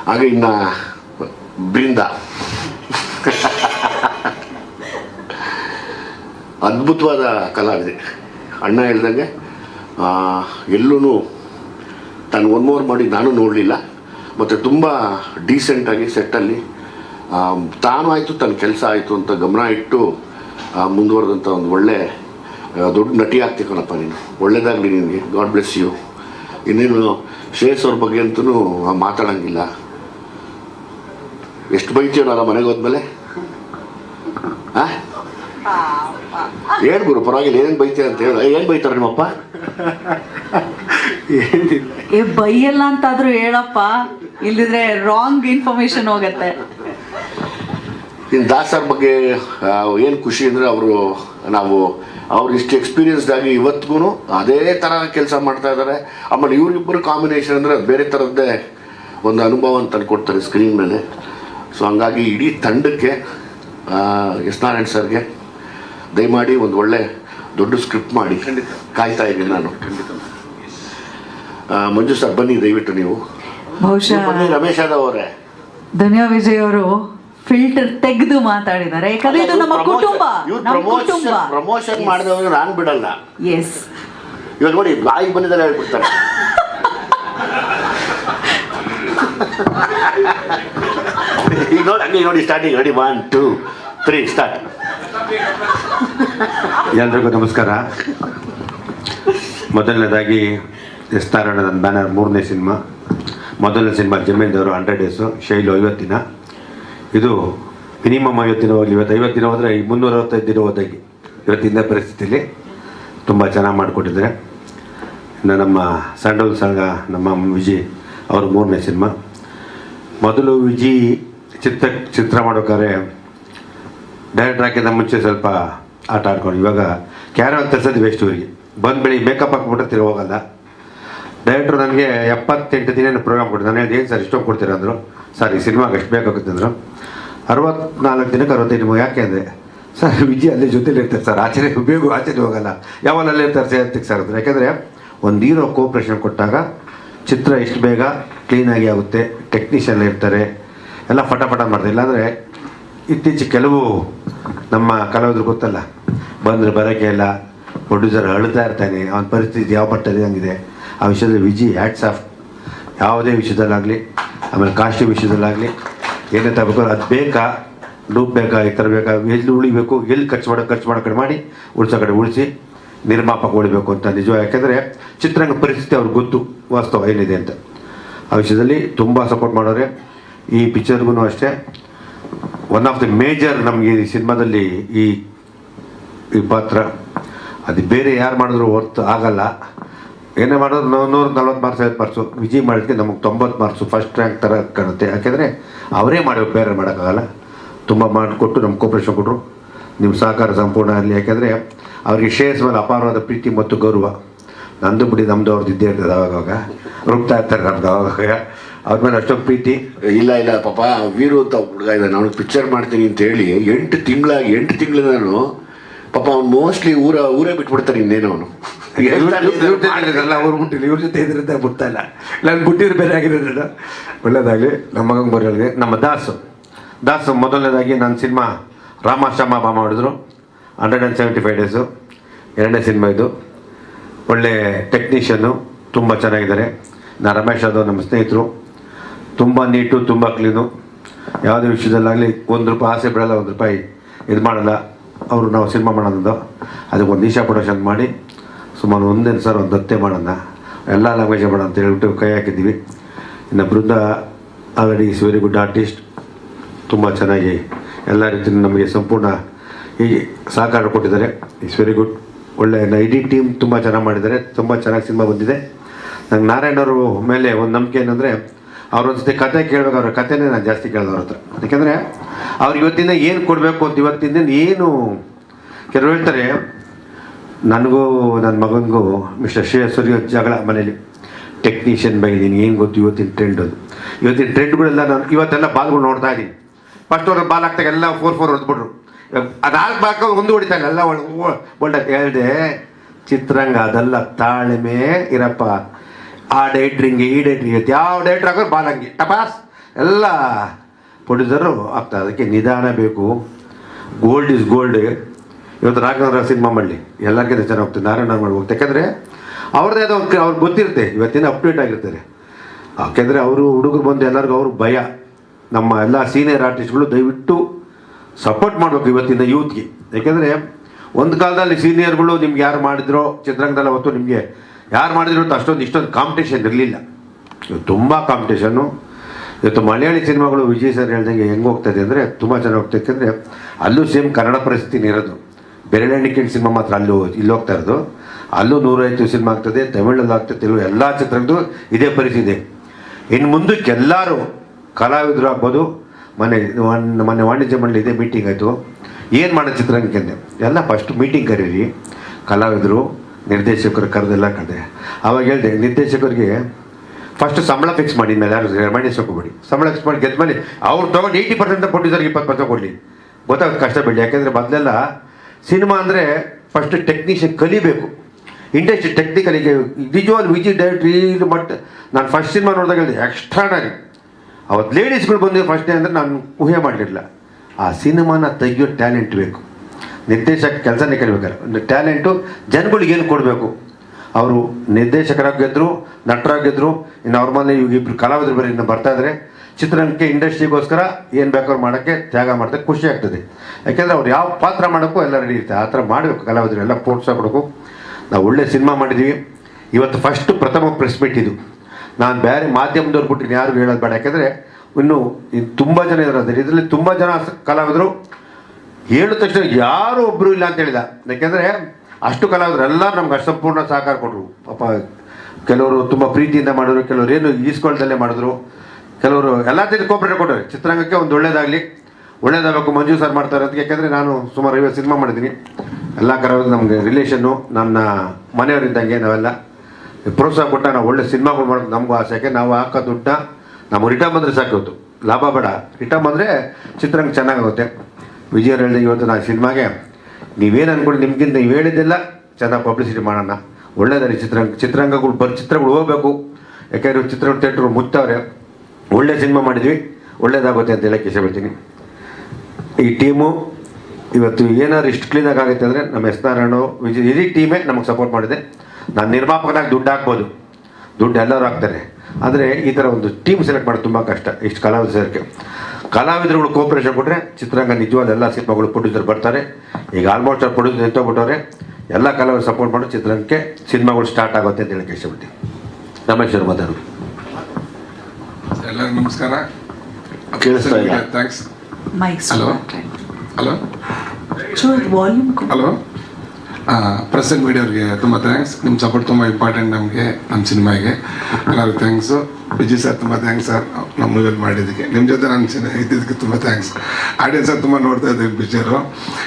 Speaker 3: ಹಾಗೆ ಇನ್ನು ಬೃಂದ. ಅದ್ಭುತವಾದ ಕಲಾವಿದೆ. ಅಣ್ಣ ಹೇಳ್ದಂಗೆ ಎಲ್ಲೂ ತಾನು ಒನ್ ಮೋರ್ ಮಾಡಿ ನಾನು ನೋಡಲಿಲ್ಲ. ಮತ್ತು ತುಂಬ ಡೀಸೆಂಟಾಗಿ ಸೆಟ್ಟಲ್ಲಿ ತಾನು ಆಯಿತು ತನ್ನ ಕೆಲಸ ಆಯಿತು ಅಂತ ಗಮನ ಇಟ್ಟು ಮುಂದುವರೆದಂಥ ಒಂದು ಒಳ್ಳೆ ದೊಡ್ಡ ನಟಿ ಆಗ್ತೀಕಣಪ್ಪ ನೀನು. ಒಳ್ಳೇದಾಗಲಿ ನಿನಗೆ. ಗಾಡ್ ಬ್ಲೆಸ್ ಯು ಇನ್ನೇನು ಶ್ರೇಯಸ್ ಅವ್ರ ಬಗ್ಗೆ ಅಂತೂ ಮಾತಾಡೋಂಗಿಲ್ಲ. ಎಷ್ಟು ಬೈತೀಯೋ ನಾನು ಮನೆಗೆ ಹೋದ್ಮೇಲೆ? ಹಾಂ ಏನು ಗುರು ಪರವಾಗಿಲ್ಲ. ಏನು ಬೈತೀಯ ಅಂತ ಹೇಳಿ. ಏನು ಬೈತಾರೆ ನಿಮ್ಮಪ್ಪ? ಏನಿಲ್ಲ.
Speaker 1: ಏ ಬೈಯಲ್ಲ ಅಂತಾದ್ರೂ ಹೇಳಪ್ಪ. ಇಲ್ಲಿದ್ರೆ ರಾಂಗ್ ಇನ್ಫಾರ್ಮೇಶನ್ ಹೋಗತ್ತೆ.
Speaker 3: ಇನ್ನು ದಾಸರ ಬಗ್ಗೆ ಏನು ಖುಷಿ ಅಂದರೆ ಅವರು ನಾವು ಅವ್ರು ಇಷ್ಟು ಎಕ್ಸ್ಪೀರಿಯನ್ಸ್ಡ್ ಆಗಿ ಇವತ್ತಿಗೂ ಅದೇ ಥರ ಕೆಲಸ ಮಾಡ್ತಾ ಇದ್ದಾರೆ. ಆಮೇಲೆ ಇವರಿಬ್ಬರು ಕಾಂಬಿನೇಷನ್ ಅಂದರೆ ಬೇರೆ ಥರದ್ದೇ ಒಂದು ಅನುಭವ ಅಂತ ಕೊಡ್ತಾರೆ ಸ್ಕ್ರೀನ್ ಮೇಲೆ. ಸೊ ಹಂಗಾಗಿ ಇಡೀ ತಂಡಕ್ಕೆ ಎಸ್ ನಾರಾಯಣ್ ಸರ್ಗೆ ದಯಮಾಡಿ ಒಂದು ಒಳ್ಳೆ ದೊಡ್ಡ ಸ್ಕ್ರಿಪ್ಟ್ ಮಾಡಿ ಕಾಯ್ತಾ ಇದ್ದೀನಿ ನಾನು. ಮಂಜು ಸರ್ ಬನ್ನಿ ದಯವಿಟ್ಟು ನೀವು.
Speaker 1: ಬಹುಶಃ
Speaker 3: ನೀವು ಬನ್ನಿ ರಮೇಶ್ ಯಾದವ್ ಅವರೇ.
Speaker 1: ಧನ್ಯ ವಿಜಯ್ ಅವರು ಫಿಲ್ಟರ್ ತೆಗೆದು ಮಾತಾಡಿದ್ದಾರೆ. ಯಾಕಂದ್ರೆ ಇದು ನಮ್ಮ ಕುಟುಂಬ. ನಮ್ಮ ಕುಟುಂಬ.
Speaker 3: ಪ್ರಮೋಷನ್ ಮಾಡಿದವರು ನಾನು ಬಿಡಲ್ಲ.
Speaker 1: ಎಸ್
Speaker 3: ಇವಾಗ ನೋಡಿ ಬಾಯಿಗೆ ಬಂದಿದ್ದಾರೆ ಹೇಳ್ಬಿಡ್ತಾರೆ ಈಗ ನೋಡಿ ಹಂಗೆ ನೋಡಿ starting ready one two three start
Speaker 4: ಎಲ್ರಿಗೂ ನಮಸ್ಕಾರ. ಮೊದಲನೇದಾಗಿ ಎಸ್ ನಾರಾಯಣದ ಬ್ಯಾನರ್ ಮೂರನೇ ಸಿನಿಮಾ. ಮೊದಲನೇ ಸಿನಿಮಾ ಜಮೀನ್ದವರು ಹಂಡ್ರೆಡ್ ಡೇಸು. ಶೈಲು ಐವತ್ತಿನ ಇದು ಮಿನಿಮಮ್ ಐವತ್ತಿನ ಹೋಗಲಿ. ಇವತ್ತು ಐವತ್ತು ದಿನ ಹೋದರೆ ಈ ಮುನ್ನೂರ ಅರವತ್ತೈದು ದಿನ ಹೋದಾಗಿ. ಇವತ್ತಿನ ಪರಿಸ್ಥಿತಿಯಲ್ಲಿ ತುಂಬ ಚೆನ್ನಾಗಿ ಮಾಡಿಕೊಟ್ಟಿದ್ದಾರೆ. ಇನ್ನು ನಮ್ಮ ಸ್ಯಾಂಡಲ್ ಸಂಘ, ನಮ್ಮ ವಿಜಿ, ಅವರ ಮೂರನೇ ಸಿನಿಮಾ. ಮೊದಲು ವಿಜಿ ಚಿತ್ರ ಚಿತ್ರ ಮಾಡೋಕ್ಕಾದ್ರೆ ಡೈರೆಕ್ಟ್ ಹಾಕಿದ ಮುಂಚೆ ಸ್ವಲ್ಪ ಆಟ ಆಡ್ಕೊಂಡು. ಇವಾಗ ಕ್ಯಾರೋ ತರಿಸೋದು ವೇಸ್ಟ್ ಇವರಿಗೆ ಬಂದು ಬೆಳಿಗ್ಗೆ ಮೇಕಪ್ ಹಾಕ್ಬಿಟ್ರೆ ತಿರ್ಗಿ ಹೋಗಲ್ಲ. ಡೈರೆಕ್ಟ್ರು ನನಗೆ ಎಪ್ಪತ್ತೆಂಟು ದಿನ ಪ್ರೋಗ್ರಾಮ್ ಕೊಟ್ಟು ನಾನು ಏನು ಸರ್ ಇಷ್ಟೊಂದು ಕೊಡ್ತೀರ? ಅಂದರು. ಸರ್, ಈ ಸಿನಿಮಾಗೆ ಎಷ್ಟು ಬೇಕಾಗುತ್ತೆ ಅಂದರು. ಅರವತ್ನಾಲ್ಕು ದಿನಕ್ಕೆ ಅರವತ್ತೈದು ನಿಮಗೆ ಯಾಕೆ ಅಂದರೆ ಸರ್, ವಿಜಯ್ ಅಲ್ಲೇ ಜೊತೆಲಿ ಇರ್ತಾರೆ ಸರ್. ಆಚೆ ಬೇಗ ಆಚರಣೆ ಹೋಗಲ್ಲ. ಯಾವಾಗ ಅಲ್ಲೇ ಇರ್ತಾರೆ ಸೇರ್ತಿಗೆ ಸರ್ ಅಂದರೆ. ಯಾಕೆಂದರೆ ಒಂದು ಹೀರೋ ಕೋಪ್ರೇಷನ್ ಕೊಟ್ಟಾಗ ಚಿತ್ರ ಎಷ್ಟು ಬೇಗ ಕ್ಲೀನಾಗಿ ಆಗುತ್ತೆ ಟೆಕ್ನಿಷಿಯನ್ ಇರ್ತಾರೆ, ಎಲ್ಲ ಫಟಾಫಟ ಫಟ ಮಾಡ್ತಾರೆ. ಇಲ್ಲಾಂದರೆ ಇತ್ತೀಚೆಗೆ ಕೆಲವು ನಮ್ಮ ಕಲಾವಿದ್ರು ಗೊತ್ತಲ್ಲ, ಬಂದರೆ ಬರೋಕ್ಕೆ ಇಲ್ಲ ಪ್ರೊಡ್ಯೂಸರ್ ಅಳ್ತಾ ಇರ್ತಾನೆ, ಅವನ ಪರಿಸ್ಥಿತಿ ಯಾವ ಮಟ್ಟದಲ್ಲಿ ಹಂಗಿದೆ, ಆ ವಿಷಯದಲ್ಲಿ ವಿಜಿ ಹ್ಯಾಟ್ಸ್ ಆಫ್ ಯಾವುದೇ ವಿಷಯದಲ್ಲಾಗಲಿ, ಆಮೇಲೆ ಕಾಸ್ಟ್ಯೂಮ್ ವಿಷಯದಲ್ಲಾಗಲಿ ಏನೇ ತಗೋಬೇಕು ಅದು ಬೇಕಾ? ಡೂಬ್ ಬೇಕಾ? ಈ ಥರ ಬೇಕಾ? ಎಲ್ಲಿ ಉಳಿಬೇಕು? ಎಲ್ಲಿ ಖರ್ಚು ಮಾಡೋ ಖರ್ಚು ಮಾಡೋ ಕಡೆ ಮಾಡಿ ಉಳಿಸೋ ಕಡೆ ಉಳಿಸಿ ನಿರ್ಮಾಪಕ ಉಳಿಬೇಕು ಅಂತ ನಿಜ. ಯಾಕೆಂದರೆ ಚಿತ್ರರಂಗ ಪರಿಸ್ಥಿತಿ ಅವ್ರಿಗೆ ಗೊತ್ತು. ವಾಸ್ತವ ಏನಿದೆ ಅಂತ. ಆ ವಿಷಯದಲ್ಲಿ ತುಂಬ ಸಪೋರ್ಟ್ ಮಾಡೋರೆ. ಈ ಪಿಕ್ಚರ್ಗೂ ಅಷ್ಟೇ. ಒನ್ ಆಫ್ ದಿ ಮೇಜರ್ ನಮಗೆ ಈ ಸಿನಿಮಾದಲ್ಲಿ ಈ ಈ ಪಾತ್ರ. ಅದು ಬೇರೆ ಯಾರು ಮಾಡಿದ್ರು ಹೊರ್ತು ಆಗಲ್ಲ. ಏನೇ ಮಾಡೋದು ನೂರ ನಲ್ವತ್ತು ಮಾರ್ಕ್ಸ್ ಐವತ್ತು ಮಾರ್ಕ್ಸು ವಿಜಿ ಮಾಡಿದ್ಕೆ ನಮಗೆ ತೊಂಬತ್ತು ಮಾರ್ಕ್ಸು ಫಸ್ಟ್ ರ್ಯಾಂಕ್ ಥರ ಕಾಣುತ್ತೆ. ಯಾಕೆಂದರೆ ಅವರೇ ಮಾಡಬೇಕು ಬೇರೆ ಮಾಡೋಕ್ಕಾಗಲ್ಲ. ತುಂಬ ಮಾಡಿಕೊಟ್ಟು ನಮ್ಮ ಕೋಪರೇಷನ್ ಕೊಟ್ಟರು ನಿಮ್ಮ ಸಹಕಾರ ಸಂಪೂರ್ಣ ಆಗಲಿ. ಯಾಕೆಂದರೆ ಅವ್ರಿಗೆ ಶ್ರೇಯಸ್ ಅಪಾರವಾದ ಪ್ರೀತಿ ಮತ್ತು ಗೌರವ. ನಂದು ಬಿಡಿ ನಮ್ಮದು ಅವ್ರದ್ದು ಇದ್ದೇ ಇರ್ತದೆ ಅವಾಗವಾಗ. ರುಬ್ತಾ ಇರ್ತಾರೆ ನಮ್ಗೆ ಅವಾಗ. ಅವ್ರ ಮೇಲೆ ಅಷ್ಟೊಂದು ಪ್ರೀತಿ.
Speaker 3: ಇಲ್ಲ ಇಲ್ಲ, ಪಾಪ, ವೀರು ಅಂತ ಹುಡುಗ ಇದ್ದಾನೆ ನಾನು ಪಿಕ್ಚರ್ ಮಾಡ್ತೀನಿ ಅಂತ ಹೇಳಿ ಎಂಟು ತಿಂಗಳಾಗಿ, ಎಂಟು ತಿಂಗಳು ನಾನು ಪಾಪ ಮೋಸ್ಟ್ಲಿ ಊರ, ಊರೇ ಬಿಟ್ಬಿಡ್ತಾರೆ ಇನ್ನೇನು ಅವನು.
Speaker 4: ಎಲ್ಲ ಅವ್ರು ಬಿಟ್ಟಿಲ್ಲ ಇವ್ರ ಜೊತೆ ಇದ್ರಿಂದ ಬಿಡ್ತಾ ಇಲ್ಲ ನಾನು ಬಿಟ್ಟಿದ್ರು ಬೇರೆ ಆಗಿರೋದಿಲ್ಲ. ಒಳ್ಳೇದಾಗಲಿ ನಮ್ಮ ಮಗಂಗೆ ಬರೋರಿಗೆ ನಮ್ಮ ದಾಸು. ದಾಸು ಮೊದಲನೇದಾಗಿ ನನ್ನ ಸಿನಿಮಾ ರಾಮ ಶಾಮ ಬಾ ಮಾಡಿದ್ರು. Hundred and seventy five days ಎರಡನೇ ಸಿನಿಮಾ ಇದು. ಒಳ್ಳೆ ಟೆಕ್ನಿಷಿಯನ್ನು ತುಂಬ ಚೆನ್ನಾಗಿದ್ದಾರೆ. ನಾ ರಮೇಶ್ ಅದು ನಮ್ಮ ಸ್ನೇಹಿತರು. ತುಂಬ ನೀಟು ತುಂಬ ಕ್ಲೀನು. ಯಾವುದೇ ವಿಷಯದಲ್ಲಾಗಲಿ ಒಂದು ರೂಪಾಯಿ ಆಸೆ ಬಿಡಲ್ಲ ಒಂದು ರೂಪಾಯಿ ಇದು ಮಾಡಲ್ಲ. ಅವರು ನಾವು ಸಿನಿಮಾ ಮಾಡೋದು ಅದಕ್ಕೆ ಒಂದು ಈಶಾ ಪ್ರೊಡಕ್ಷನ್ ಮಾಡಿ. ಸುಮಾರು ಒಂದೇನು ಸರ್ ಒಂದು ಹತ್ತೆ ಮಾಡೋಣ, ಎಲ್ಲ ಲ್ಯಾಂಗ್ವೇಜ್ ಮಾಡೋಣ ಅಂತ ಹೇಳ್ಬಿಟ್ಟು ಕೈ ಹಾಕಿದ್ದೀವಿ. ಇನ್ನು Brinda already is very good artist ತುಂಬ ಚೆನ್ನಾಗಿ ಎಲ್ಲ ರೀತಿಯೂ ನಮಗೆ ಸಂಪೂರ್ಣ ಈ ಸಹಕಾರ ಕೊಟ್ಟಿದ್ದಾರೆ. ಇಟ್ಸ್ ವೆರಿ ಗುಡ್ ಒಳ್ಳೆ ಇಡೀ ಟೀಮ್ ತುಂಬ ಚೆನ್ನಾಗಿ ಮಾಡಿದ್ದಾರೆ. ತುಂಬ ಚೆನ್ನಾಗಿ ಸಿನಿಮಾ ಬಂದಿದೆ. ನಂಗೆ ನಾರಾಯಣವರು ಮೇಲೆ ಒಂದು ನಂಬಿಕೆ ಏನಂದರೆ ಅವ್ರ ಜೊತೆ ಕತೆ ಕೇಳಬೇಕು ಅವ್ರ ಕತೆನೇ ನಾನು ಜಾಸ್ತಿ ಕೇಳಿದೆ ಅವ್ರ ಹತ್ರ. ಯಾಕೆಂದರೆ ಅವ್ರು ಇವತ್ತಿಂದ ಏನು ಕೊಡಬೇಕು ಅಂತ ಇವತ್ತಿಂದ ಏನು ಕೆಲವರು ಹೇಳ್ತಾರೆ ನನಗೂ, ನನ್ನ ಮಗನಿಗೂ ಮಿಸ್ಟರ್ ಶ್ರೇಯಸ್ವರಿಗೂ ಜಗಳ ಮನೇಲಿ ಟೆಕ್ನಿಷಿಯನ್ ಬೈದೀನಿ ಏನು ಗೊತ್ತು ಇವತ್ತಿನ ಟ್ರೆಂಡ್ ಅದು. ಇವತ್ತಿನ ಟ್ರೆಂಡ್ಗಳೆಲ್ಲ ನಾನು ಇವತ್ತೆಲ್ಲ ಬಾಲ್ಗಳು ನೋಡ್ತಾ ಇದ್ದೀನಿ ಫಸ್ಟ್ ಅವ್ರ ಬಾಲ್ ಹಾಕ್ತಾಗ ಎಲ್ಲ ಫೋರ್ ಫೋರ್ ಹೊಡೆದ್ಬಿಟ್ರು. ನಾಲ್ಕು ಬಾಲ್ಕ ಒಂದು ಹೊಡಿತಾ ಇಲ್ಲ, ಎಲ್ಲ ಒಳ್ಳೆ ಹೇಳಿದೆ ಚಿತ್ರಂಗ ಅದೆಲ್ಲ ತಾಳ್ಮೆ ಇರಪ್ಪ. ಆ ಡೇಟ್ರಿಂಗ್ ಈ ಡೇಟ್ರಿಂಗ್ ಯಾವ ಡೇಟ್ರ್ ಹಾಕೋರು ಬಾಲ್ ಹಂಗೆ ಟಪಾಸ್! ಎಲ್ಲ ಪ್ರೊಡ್ಯೂಸರು ಆಗ್ತಾ ಅದಕ್ಕೆ ನಿಧಾನ ಬೇಕು. ಗೋಲ್ಡ್ ಇಸ್ ಗೋಲ್ಡ್ ಇವತ್ತು ರಾಘವೇಂದ್ರ ಸಿನಿಮಾ ಮಾಡಲಿ. ಎಲ್ಲರಿಗಿಂತ ಚೆನ್ನಾಗಿ ಹೋಗ್ತೀನಿ ನಾರಾಯಣ ಮಾಡ್ಬೇಕು ಯಾಕಂದರೆ ಅವ್ರದ್ದೇ ಒಂದು ಅವ್ರಿಗೆ ಗೊತ್ತಿರುತ್ತೆ. ಇವತ್ತಿನ ಅಪ್ಡೇಟ್ ಆಗಿರ್ತಾರೆ. ಯಾಕೆಂದರೆ ಅವರು ಹುಡುಗರು ಬಂದು ಎಲ್ಲರಿಗೂ ಅವ್ರ ಭಯ. ನಮ್ಮ ಎಲ್ಲ ಸೀನಿಯರ್ ಆರ್ಟಿಸ್ಟ್ಗಳು ದಯವಿಟ್ಟು ಸಪೋರ್ಟ್ ಮಾಡಬೇಕು ಇವತ್ತಿನ ಯೂತ್ಗೆ ಯಾಕೆಂದರೆ ಒಂದು ಕಾಲದಲ್ಲಿ ಸೀನಿಯರ್ಗಳು ನಿಮ್ಗೆ ಯಾರು ಮಾಡಿದ್ರೋ, ಚಿತ್ರರಂಗದಲ್ಲಿ ಅವತ್ತು ನಿಮಗೆ ಯಾರು ಮಾಡಿದ್ರು ಅಂತ ಅಷ್ಟೊಂದು ಇಷ್ಟೊಂದು ಕಾಂಪಿಟೇಷನ್ ಇರಲಿಲ್ಲ. ಇವತ್ತು ತುಂಬ ಕಾಂಪಿಟೇಷನ್ನು ಇವತ್ತು ಮಲಯಾಳಿ ಸಿನಿಮಾಗಳು ವಿಜಯ್ ಸರ್ ಹೇಳ್ದಂಗೆ ಹೆಂಗೆ ಹೋಗ್ತದೆ ಅಂದರೆ ತುಂಬ ಚೆನ್ನಾಗಿ ಹೋಗ್ತದೆ ಅಂದರೆ ಅಲ್ಲೂ ಸೇಮ್ ಕನ್ನಡ ಪರಿಸ್ಥಿತಿನೇ ಇರೋದು. ಬೆರಳೆಣಿಕೆಂಡ್ ಸಿನಿಮಾ ಮಾತ್ರ ಅಲ್ಲೂ ಇಲ್ಲಿ ಹೋಗ್ತಾ ಇರೋದು. ಅಲ್ಲೂ ನೂರೈವತ್ತು ಸಿನಿಮಾ ಆಗ್ತದೆ ತಮಿಳಲ್ಲಿ ಆಗ್ತದೆ, ತೆಲುಗು ಎಲ್ಲ ಚಿತ್ರದ್ದು ಇದೇ ಪರಿಸ್ಥಿತಿ. ಇನ್ನು ಮುಂದಕ್ಕೆ ಎಲ್ಲರೂ ಕಲಾವಿದರು ಆಗ್ಬೋದು, ಮನೆ ಮನೆ ವಾಣಿಜ್ಯ ಮಂಡಳಿ ಇದೆ ಮೀಟಿಂಗ್ ಆಯಿತು. ಏನು ಮಾಡೋ ಚಿತ್ರರಂಗಕ್ಕೆ ಅಂದೆ? ಎಲ್ಲ ಫಸ್ಟ್ ಮೀಟಿಂಗ್ ಕರೀರಿ. ಕಲಾವಿದರು, ನಿರ್ದೇಶಕರು ಕರೆದೆಲ್ಲ ಕರೆದೆ. ಅವಾಗ ಹೇಳಿದೆ, ನಿರ್ದೇಶಕರಿಗೆ ಫಸ್ಟ್ ಸಂಬಳ ಫಿಕ್ಸ್ ಮಾಡಿ ಮೇಲೆ ಯಾರು ರೆಮಂಡೇಶನ್ ಸಂಬಳ ಫಿಕ್ಸ್ ಮಾಡಿ, ಗೆದ್ದ ಮೇಲೆ ಅವ್ರು ತೊಗೊಂಡು ಏಯ್ಟಿ ಪರ್ಸೆಂಟ್ ಪ್ರೊಡ್ಯೂಸರ್ಗೆ ಇಪ್ಪತ್ತು ಪರ್ಸೆಂಟ್ ಕೊಡಲಿ. ಗೊತ್ತಾಗುತ್ತೆ ಕಷ್ಟ ಬೇಡಿ ಯಾಕೆಂದರೆ ಮೊದಲೆಲ್ಲ ಸಿನಿಮಾ ಅಂದರೆ ಫಸ್ಟ್ ಟೆಕ್ನಿಷಿಯನ್ ಕಲಿಬೇಕು. ಇಂಡಸ್ಟ್ರಿ ಟೆಕ್ನಿಕಲಿಗೆ ನಿಜವಾಗ್ಲೂ ವಿಜಿ ಡೈರೆಕ್ಟ್ರಿ ಬಟ್ ನಾನು ಫಸ್ಟ್ ಸಿನಿಮಾ ನೋಡಿದಾಗ ಎಕ್ಸ್ಟ್ರಾಡರಿ ಅವತ್ತು ಲೇಡೀಸ್ಗಳು ಬಂದು ಫಸ್ಟ್ ಡೇ ಅಂದರೆ ನಾನು ಊಹೆ ಮಾಡಲಿಲ್ಲ. ಆ ಸಿನಿಮಾನ ತೆಗಿಯೋ ಟ್ಯಾಲೆಂಟ್ ಬೇಕು. ನಿರ್ದೇಶಕ ಕೆಲಸನೇ ಕಲಿಬೇಕಾರೆ ಟ್ಯಾಲೆಂಟು ಜನಗಳಿಗೆ ಏನು ಕೊಡಬೇಕು? ಅವರು ನಿರ್ದೇಶಕರಾಗಿದ್ದರು ನಟರಾಗಿದ್ದರು ಇನ್ನು ಅವ್ರ ಮನೆ ಇವಾಗ ಇಬ್ಬರು ಕಲಾವಿದರು ಬರೀ ಇನ್ನು ಬರ್ತಾ ಇದ್ದಾರೆ ಚಿತ್ರರಂಗಕ್ಕೆ ಇಂಡಸ್ಟ್ರಿಗೋಸ್ಕರ ಏನು ಬೇಕಾದ್ರೂ ಮಾಡೋಕ್ಕೆ ತ್ಯಾಗ ಮಾಡಿದ್ರೆ ಖುಷಿ ಆಗ್ತದೆ. ಯಾಕೆಂದರೆ ಅವ್ರು ಯಾವ ಪಾತ್ರ ಮಾಡೋಕ್ಕೂ ಎಲ್ಲ ರೆಡಿ ಇರ್ತಾರೆ. ಆ ಥರ ಮಾಡಬೇಕು. ಕಲಾವಿದರು ಎಲ್ಲ ಪ್ರೋತ್ಸಾಹ ನಾವು ಒಳ್ಳೆ ಸಿನಿಮಾ ಮಾಡಿದ್ದೀವಿ ಇವತ್ತು ಫಸ್ಟ್ ಪ್ರಥಮ ಪ್ರೆಸ್ ಮೀಟ್ ಇದು. ನಾನು ಬೇರೆ ಮಾಧ್ಯಮದವ್ರು ಬಿಟ್ಟು ಯಾರು ಹೇಳೋದು ಬೇಡ. ಯಾಕೆಂದರೆ ಇನ್ನು ತುಂಬ ಜನ ಇದ್ದಾರೆ ಇದರಲ್ಲಿ ತುಂಬ ಜನ ಕಲಾವಿದರು. ಹೇಳಿದ ತಕ್ಷಣ ಯಾರು ಒಬ್ಬರು ಇಲ್ಲ ಅಂತ ಹೇಳಿದ ಯಾಕೆಂದರೆ ಅಷ್ಟು ಕಲಾವಿದರು ಎಲ್ಲರೂ ನಮ್ಗೆ ಸಂಪೂರ್ಣ ಸಹಕಾರ ಕೊಟ್ಟರು ಪಾಪ ಕೆಲವರು ತುಂಬ ಪ್ರೀತಿಯಿಂದ ಮಾಡಿದ್ರು. ಕೆಲವರು ಏನು ಈಸ್ಕೊಳ್ದಲ್ಲೇ ಮಾಡಿದ್ರು. ಕೆಲವರು ಎಲ್ಲ ರೀತಿ ಕೋಪರೇಟ್ ಕೊಟ್ಟರೆ ಚಿತ್ರರಂಗಕ್ಕೆ ಒಂದು ಒಳ್ಳೇದಾಗಲಿ. ಒಳ್ಳೇದಾಗಬೇಕು ಮಂಜು ಸರ್ ಮಾಡ್ತಾರೆ. ಅಂತ ಯಾಕೆಂದರೆ ನಾನು ಸುಮಾರು ಐವತ್ತು ಸಿನಿಮಾ ಮಾಡಿದ್ದೀನಿ. ಎಲ್ಲ ಕಲಾವಿದರು ನಮಗೆ ರಿಲೇಷನ್ನು ನನ್ನ ಮನೆಯವರಿದ್ದಂಗೆ ನಾವೆಲ್ಲ. ಪ್ರೋತ್ಸಾಹ ಕೊಟ್ಟ ನಾವು ಒಳ್ಳೆ ಸಿನಿಮಾಗಳು ಮಾಡೋದು ನಮಗೂ ಆಸೆ. ಯಾಕೆ ನಾವು ಹಾಕೋ ದುಡ್ಡ ನಮ್ಮ ರಿಟರ್ನ್ ಬಂದರೆ ಸಾಕಿವತ್ತು ಲಾಭ ಬೇಡ. ರಿಟರ್ನ್ ಬಂದರೆ ಚಿತ್ರರಂಗ ಚೆನ್ನಾಗಾಗುತ್ತೆ. ವಿಜಯರು ಹೇಳಿದ ಇವತ್ತು ನಾನು ಸಿನಿಮಾಗೆ ನೀವೇನು ಅಂದ್ಕೊಂಡು ನಿಮ್ಗಿಂತ ನೀವು ಹೇಳಿದ್ದೆಲ್ಲ, ಚೆನ್ನಾಗಿ ಪಬ್ಲಿಸಿಟಿ ಮಾಡೋಣ. ಒಳ್ಳೇದಾರಿ ಚಿತ್ರರಂಗ. ಚಿತ್ರರಂಗಗಳು ಬರ್ ಚಿತ್ರಗಳು ಹೋಗಬೇಕು. ಯಾಕೆಂದರೆ ಚಿತ್ರಗಳು ಥಿಯೇಟ್ರು ಮುಚ್ಚವ್ರೆ. ಒಳ್ಳೆ ಸಿನಿಮಾ ಮಾಡಿದ್ವಿ. ಒಳ್ಳೇದಾಗುತ್ತೆ ಅಂತ ಹೇಳಕ್ಕೆ ಇಷ್ಟಪಡ್ತೀನಿ. ಈ ಟೀಮು ಇವತ್ತು ಏನಾದ್ರು ಇಷ್ಟು ಕ್ಲೀನಾಗಿ ಆಗುತ್ತೆ ಅಂದರೆ ನಮ್ಮ ಎಸ್ ನಾರಾಯಣ ವಿಜಯ್ ಇಡೀ ಟೀಮೇ ನಮಗೆ ಸಪೋರ್ಟ್ ಮಾಡಿದೆ. ನಾನು ನಿರ್ಮಾಪಕನಾಗಿ ದುಡ್ಡು ಹಾಕ್ಬೋದು. ದುಡ್ಡು ಎಲ್ಲರೂ ಹಾಕ್ತಾರೆ. ಆದರೆ ಈ ಥರ ಒಂದು ಟೀಮ್ ಸೆಲೆಕ್ಟ್ ಮಾಡೋದು ತುಂಬ ಕಷ್ಟ. ಇಷ್ಟು ಕಲಾವಿದ ಸೇರಿಕೆ ಕಲಾವಿದರುಗಳು ಕೋಪರೇಷನ್ ಕೊಟ್ಟರೆ ಚಿತ್ರರಂಗ ನಿಜವಾದ ಎಲ್ಲ ಸಿನಿಮಾಗಳು ಪ್ರೊಡ್ಯೂಸರ್ ಬರ್ತಾರೆ. ಈಗ ಆಲ್ಮೋಸ್ಟ್ ಅವ್ರು ಪ್ರೊಡ್ಯೂಸರ್ ನಿಂತೋಗ್ಬಿಟ್ಟವ್ರೆ ಎಲ್ಲ ಕಲಾವಿದರು ಸಪೋರ್ಟ್ ಮಾಡಿ ಚಿತ್ರರಂಗಕ್ಕೆ ಸಿನಿಮಾಗಳು ಸ್ಟಾರ್ಟ್ ಆಗುತ್ತೆ ಅಂತ ಹೇಳಕ್ಕೆ ಇಷ್ಟಪಡ್ತೀನಿ. ರಮೇಶ್ ಅವ್ರು. ಮಾತಾಡೋದು
Speaker 5: ಎಲ್ಲರಿಗೂ ನಮಸ್ಕಾರ.
Speaker 3: ಕೇಳಿಸ್ತಾ ಇಲ್ಲ.
Speaker 5: Thanks
Speaker 1: mike
Speaker 5: hello hello
Speaker 1: volume
Speaker 5: hello present ಮೀಡಿಯವ್ರಿಗೆ ತುಂಬ ಥ್ಯಾಂಕ್ಸ್ ನಿಮ್ಮ ಸಪೋರ್ಟ್ ತುಂಬ ಇಂಪಾರ್ಟೆಂಟ್ ನಮಗೆ ನಮ್ಮ ಸಿನಿಮಾಗೆ. ಎಲ್ಲರಿಗೂ ಥ್ಯಾಂಕ್ಸು ವಿಜಯ್ ಸರ್ ತುಂಬ ಥ್ಯಾಂಕ್ಸ್ ಸರ್ ನಮ್ಮ ಮೂವಿಯಲ್ಲಿ ಮಾಡಿದ್ದಕ್ಕೆ. ನಿಮ್ಮ ಜೊತೆ ನಾನು ಸಿನಿಮಾ ಇದ್ದಿದ್ದಕ್ಕೆ ತುಂಬ ಥ್ಯಾಂಕ್ಸ್ ಆಡಿಯನ್ಸ್ ಸರ್ ತುಂಬ ನೋಡ್ತಾ ಇದ್ದೀವಿ ಪಿಕ್ಚರು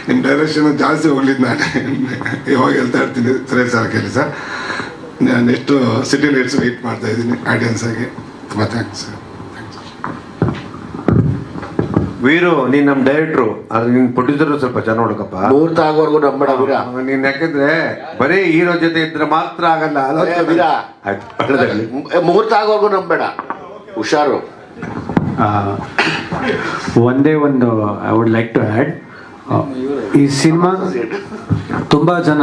Speaker 5: ನಿಮ್ಮ ಡೈರೆಕ್ಷನ್ ಜಾಸ್ತಿ ಹೋಗ್ಲಿದ್ದು ನಾನು. ಇವಾಗ ಹೇಳ್ತಾ ಇರ್ತೀನಿ ಸರಿ ಸರ್ ಕೇಳಿ sir next city lights wait ಮಾಡ್ತಾ ಇದ್ದೀನಿ ಆಡಿಯನ್ಸ್ ಆಗಿ. ತುಂಬ ಥ್ಯಾಂಕ್ಸ್ ಸರ್
Speaker 4: ವೀರು ನೀನ್ ನಮ್ಮ ಡೈರೆಕ್ಟ್ರು ಆದ್ರೆ ನಿನ್ ಪ್ರೊಡ್ಯೂಸರ್ ಸ್ವಲ್ಪ ಚೆನ್ನಾಗಿ ನೋಡಕಪ್ಪ.
Speaker 3: ಮೂರ್ತ ಆಗೋವರೆಗೂ ನಂಬೇಡ ವೀರ.
Speaker 4: ನೀನ್ ಯಾಕಂದ್ರೆ ಬರೀ ಹೀರೋ ಜೊತೆ ಇದ್ರೆ ಮಾತ್ರ ಆಗಲ್ಲ.
Speaker 3: ಏ, ವೀರ.
Speaker 4: ಆಯ್ತು ಒಳ್ಳೆದಾಗ್ಲಿ.
Speaker 3: ಮು- ಮುಹೂರ್ತ ಆಗೋವರೆಗೂ ನಂಬೇಡ. ಹುಷಾರು.
Speaker 6: ಆ, ಒಂದೇ ಒಂದು I would like to add ಈ ಸಿನಿಮಾ ತುಂಬ ಜನ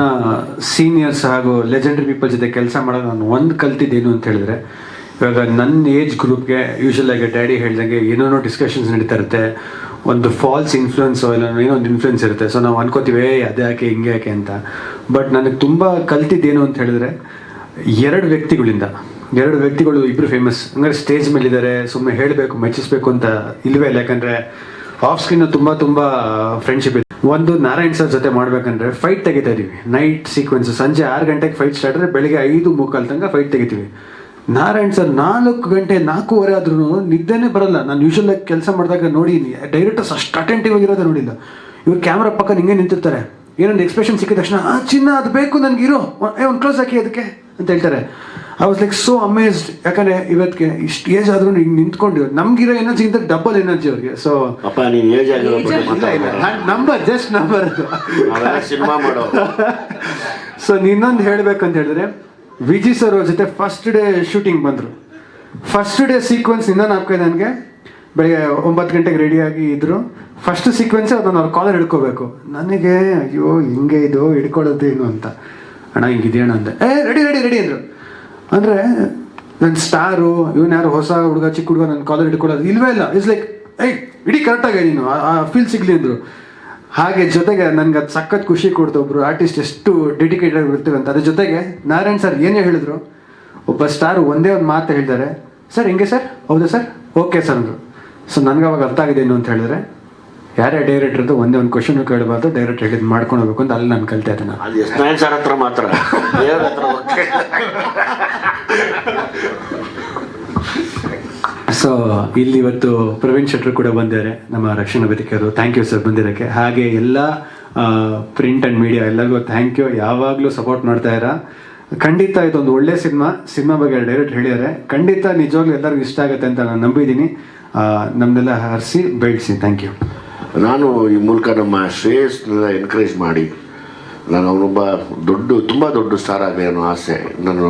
Speaker 6: ಸೀನಿಯರ್ಸ್ ಹಾಗೂ ಲೆಜೆಂಡರಿ ಪೀಪಲ್ ಜೊತೆ ಕೆಲಸ ಮಾಡೋದು ನಾನು ಒಂದು ಕಲ್ತಿದ್ದೇನು ಅಂತ ಹೇಳಿದ್ರೆ ಇವಾಗ ನನ್ನ ಏಜ್ ಗ್ರೂಪ್ಗೆ ಯೂಶಲ್ ಆಗಿ ಡ್ಯಾಡಿ ಹೇಳ್ದಂಗೆ ಏನೇನೋ ಡಿಸ್ಕಷನ್ಸ್ ನಡೀತಾ ಇರುತ್ತೆ. ಒಂದು ಫಾಲ್ಸ್ ಇನ್ಫ್ಲುಯೆನ್ಸ್ ಇಲ್ಲ ಏನೋ ಒಂದು ಇನ್ಫ್ಲುಯೆನ್ಸ್ ಇರುತ್ತೆ. ಸೊ ನಾವು ಅನ್ಕೋತೀವಿ "ಏ, ಅದೇ ಯಾಕೆ ಹಿಂಗೆ ಯಾಕೆ ಅಂತ. ಬಟ್ ನನಗೆ ತುಂಬ ಕಲ್ತಿದ್ದೇನು ಅಂತ ಹೇಳಿದ್ರೆ ಎರಡು ವ್ಯಕ್ತಿಗಳಿಂದ ಎರಡು ವ್ಯಕ್ತಿಗಳು ಇಬ್ಬರು ಫೇಮಸ್ ಅಂದರೆ ಸ್ಟೇಜ್ ಮೇಲಿದ್ದಾರೆ ಸುಮ್ಮನೆ ಹೇಳಬೇಕು ಮೆಚ್ಚಿಸ್ಬೇಕು ಅಂತ ಇಲ್ವೇ ಇಲ್ಲ. ಯಾಕಂದ್ರೆ ಆಫ್ ಸ್ಕ್ರೀನ್ ತುಂಬಾ ತುಂಬಾ ಫ್ರೆಂಡ್ಶಿಪ್ ಇದೆ. ಒಂದು ನಾರಾಯಣ್ ಸರ್ ಜೊತೆ ಮಾಡ್ಬೇಕಂದ್ರೆ ಫೈಟ್ ತೆಗಿತಾ ಇದೀವಿ. ನೈಟ್ ಸೀಕ್ವೆನ್ಸ್ ಸಂಜೆ ಆರು ಗಂಟೆಗೆ ಫೈಟ್ ಸ್ಟಾರ್ಟ್ ಆದರೆ ಬೆಳಿಗ್ಗೆ ಐದು ಮುಕ್ಕಾಲ್ ತನಕ ಫೈಟ್ ತೆಗಿತೀವಿ. ನಾರಾಯಣ್ ಸರ್ ನಾಲ್ಕು ಗಂಟೆ ನಾಲ್ಕೂವರೆ ಆದ್ರೂ ನಿದ್ದೆನೇ ಬರಲ್ಲ. ನಾನು ಯೂಶಲ್ ಆಗಿ ಕೆಲಸ ಮಾಡಿದಾಗ ನೋಡಿ ಡೈರೆಕ್ಟರ್ಸ್ ಅಷ್ಟು ಅಟೆಂಟಿವ್ ಆಗಿರೋದೇ ನೋಡಿಲ್ಲ. ಇವ್ರು ಕ್ಯಾಮ್ರಾ ಪಕ್ಕ ನಿಂಗೆ ನಿಂತಿರ್ತಾರೆ. ಏನೊಂದು ಎಕ್ಸ್ಪ್ರೆಷನ್ ಸಿಕ್ಕಿದ ತಕ್ಷಣ ಆ ಚಿನ್ನ ಅದು ಬೇಕು ನನಗೆ ಇರೋ. ಒಂದು ಕ್ಲೋಸ್ ಹಾಕಿ ಅದಕ್ಕೆ ಅಂತ ಹೇಳ್ತಾರೆ. I was like so amazed ಯಾಕಂದ್ರೆ ಇವತ್ತಿಗೆ ಇಷ್ಟು ಏಜ್ ಆದ್ರೂ ಹಿಂಗೆ ನಿಂತ್ಕೊಂಡು ನಮ್ಗಿರೋ ಎನರ್ಜಿ ಇಂದ ಡಬಲ್ ಎನರ್ಜಿ ಅವ್ರಿಗೆ. ಸೊ
Speaker 3: ಅಪ್ಪ ನೀನು ಏಜ್
Speaker 6: ನಂಬರ್ ಜಸ್ಟ್ ನಂಬರ್
Speaker 3: ಅದು ಸಿನಿಮಾ ಮಾಡೋ
Speaker 6: ಸೊ ಇನ್ನೊಂದು ಹೇಳ್ಬೇಕಂತ ಹೇಳಿದ್ರೆ ವಿಜಿ ಸರ್ ಅವ್ರ ಜೊತೆ ಫಸ್ಟ್ ಡೇ ಶೂಟಿಂಗ್ ಬಂದರು. ಫಸ್ಟ್ ಡೇ ಸೀಕ್ವೆನ್ಸ್ ಇಂದ ನಾಲ್ಕೈದು ನನಗೆ ಬೆಳಿಗ್ಗೆ ಒಂಬತ್ತು ಗಂಟೆಗೆ ರೆಡಿಯಾಗಿ ಇದ್ದರು ಫಸ್ಟ್ ಸೀಕ್ವೆನ್ಸ್ ಅದನ್ನು ಅವ್ರ ಕಾಲರ್ ಹಿಡ್ಕೋಬೇಕು. ನನಗೆ, ಅಯ್ಯೋ, ಹಿಂಗೆ ಇದು, ಹಿಡ್ಕೊಳ್ಳೋದು ಏನು ಅಂತ? ಅಣ್ಣ, ಹಿಂಗಿದೆಯಣ್ಣ, ಅಂದೆ. ಏ ರೆಡಿ ರೆಡಿ ರೆಡಿ ಅಂದರು. ಅಂದರೆ ನನ್ನ ಸ್ಟಾರು ಇವನು ಯಾರು ಹೊಸ ಹುಡುಗ, ಚಿಕ್ಕ ಹುಡುಗ ನನ್ನ ಕಾಲರ್ ಹಿಡ್ಕೊಳ್ಳೋದು ಇಲ್ವೇ ಇಲ್ಲ. ಇಟ್ಸ್ ಲೈಕ್ ಏಯ್, ಇಡೀ ಕರೆಕ್ಟಾಗಿ ನೀನು, ಆ ಫೀಲ್ ಸಿಗ್ಲಿ, ಅಂದರು. ಹಾಗೆ ಜೊತೆಗೆ ನನ್ಗೆ ಅದು ಸಖತ್ ಖುಷಿ ಕೊಡ್ತು ಒಬ್ರು ಆರ್ಟಿಸ್ಟ್ ಎಷ್ಟು ಡೆಡಿಕೇಟೆಡ್ ಆಗಿರ್ತೀವಿ ಅಂತ. ಅದ್ರ ಜೊತೆಗೆ ನಾರಾಯಣ್ ಸರ್ ಏನೇ ಹೇಳಿದ್ರು ಒಬ್ಬ ಸ್ಟಾರ್ ಒಂದೇ ಒಂದು ಮಾತು ಹೇಳಿದ್ದಾರೆ ಸರ್ ಹಿಂಗೆ ಸರ್ ಹೌದಾ ಸರ್ ಓಕೆ ಸರ್ ಅಂದರು. ಸೊ ನನಗೆ ಅವಾಗ ಅರ್ಥ ಆಗಿದೆ ಏನು ಅಂತ ಹೇಳಿದ್ರೆ ಯಾರೇ ಡೈರೆಕ್ಟರ್ದು ಒಂದೇ ಒಂದು ಕ್ವಶನ್ ಕೇಳಬಾರ್ದು ಡೈರೆಕ್ಟ್ ಹೇಳಿದ್ ಮಾಡ್ಕೊಂಡು ಹೋಗ್ಬೇಕು ಅಂತ ಅಲ್ಲಿ ನಾನು ಕಲ್ತಾ ಇದ್ದೆ ನಾನು
Speaker 3: ಅದು ಎಸ್ ನಾರಾಯಣ್ ಸರ್ ಹತ್ರ ಮಾತ್ರ.
Speaker 6: ಸೊ ಇಲ್ಲಿ ಇವತ್ತು ಪ್ರವೀಣ್ ಶೆಟ್ರು ಕೂಡ ಬಂದಿದ್ದಾರೆ, ನಮ್ಮ ರಕ್ಷಣಾ ವೇದಿಕೆಯವರು. ಥ್ಯಾಂಕ್ ಯು ಸರ್ ಬಂದಿರೋಕ್ಕೆ ಹಾಗೆ ಎಲ್ಲ ಪ್ರಿಂಟ್ ಆ್ಯಂಡ್ ಮೀಡಿಯಾ ಎಲ್ಲರಿಗೂ ಥ್ಯಾಂಕ್ ಯು ಯಾವಾಗಲೂ ಸಪೋರ್ಟ್ ಮಾಡ್ತಾ ಇರ. ಖಂಡಿತ ಇದೊಂದು ಒಳ್ಳೆ ಸಿನಿಮಾ ಸಿನಿಮಾ ಬಗ್ಗೆ ಡೈರೆಕ್ಟ್ ಹೇಳಿದ್ದಾರೆ. ಖಂಡಿತ ನಿಜವಾಗ್ಲೂ ಎಲ್ಲರಿಗೂ ಇಷ್ಟ ಆಗುತ್ತೆ ಅಂತ ನಾನು ನಂಬಿದ್ದೀನಿ. ನಮ್ಮನ್ನೆಲ್ಲ ಹರಿಸಿ ಬೆಳೆಸಿ. ಥ್ಯಾಂಕ್ ಯು
Speaker 3: ನಾನು ಈ ಮೂಲಕ ನಮ್ಮ ಶ್ರೇಯಸ್ನೆಲ್ಲ ಎನ್ಕರೇಜ್ ಮಾಡಿ, ನಾನು ಅವನೊಬ್ಬ ದೊಡ್ಡ, ತುಂಬ ದೊಡ್ಡ ಸ್ಟಾರ್ ಆಗಲಿ ಅನ್ನೋ ಆಸೆ. ನಾನು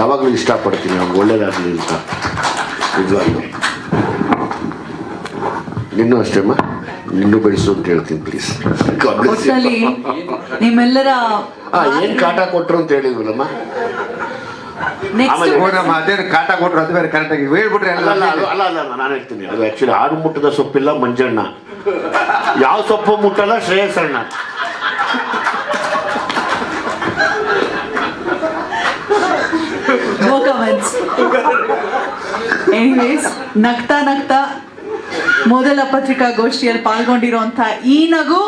Speaker 3: ಯಾವಾಗಲೂ ಇಷ್ಟಪಡ್ತೀನಿ. ಅವ್ನಿಗೆ ಒಳ್ಳೇದಾಗಲಿ ಅಂತ. ನಿಜವಾಗ್ಲೂ. ನಿನ್ನೂ ಅಷ್ಟೇಮ್ಮ ನಿನ್ನೂ ಬೆಳೆಸು ಅಂತ ಹೇಳ್ತೀನಿ ಪ್ಲೀಸ್
Speaker 1: ಒಟ್ಟಲ್ಲಿ ನಿಮ್ಮೆಲ್ಲರ
Speaker 3: ಏನು ಕಾಟ ಕೊಟ್ರು ಅಂತ ಹೇಳಿದ್ವಲ್ಲಮ್ಮ?
Speaker 1: ನೆಕ್ಸ್ಟ್
Speaker 3: ಆಮೇಲೆ
Speaker 4: ನಮ್ಮ ಕಾಟ ಕೊಟ್ರು ಅದು ಬೇರೆ ಕರೆಕ್ಟಾಗಿ ಹೇಳ್ಬಿಟ್ರೆ
Speaker 3: ಅಲ್ಲ ಅಲ್ಲ ಅದು- ಅಲ್ಲ ಅಲ್ಲ ನಾನು ಹೇಳ್ತೀನಿ. ಅದು ಆ್ಯಕ್ಚುಲಿ ಆಡು ಮುಟ್ಟದ ಸೊಪ್ಪಿಲ್ಲ ಮಂಜಣ್ಣ. ಯಾವ ಸೊಪ್ಪು ಮುಟ್ಟಲ್ಲ ಶ್ರೇಯಸಣ್ಣ
Speaker 1: ನೋ ಕಮೆಂಟ್ಸ್ ಎನಿವೇಸ್ ನಗ್ತಾ ನಗ್ತಾ ಮೊದಲ ಪತ್ರಿಕಾಗೋಷ್ಠಿಯಲ್ಲಿ ಪಾಲ್ಗೊಂಡಿರುವಂತ ಈ ನಗು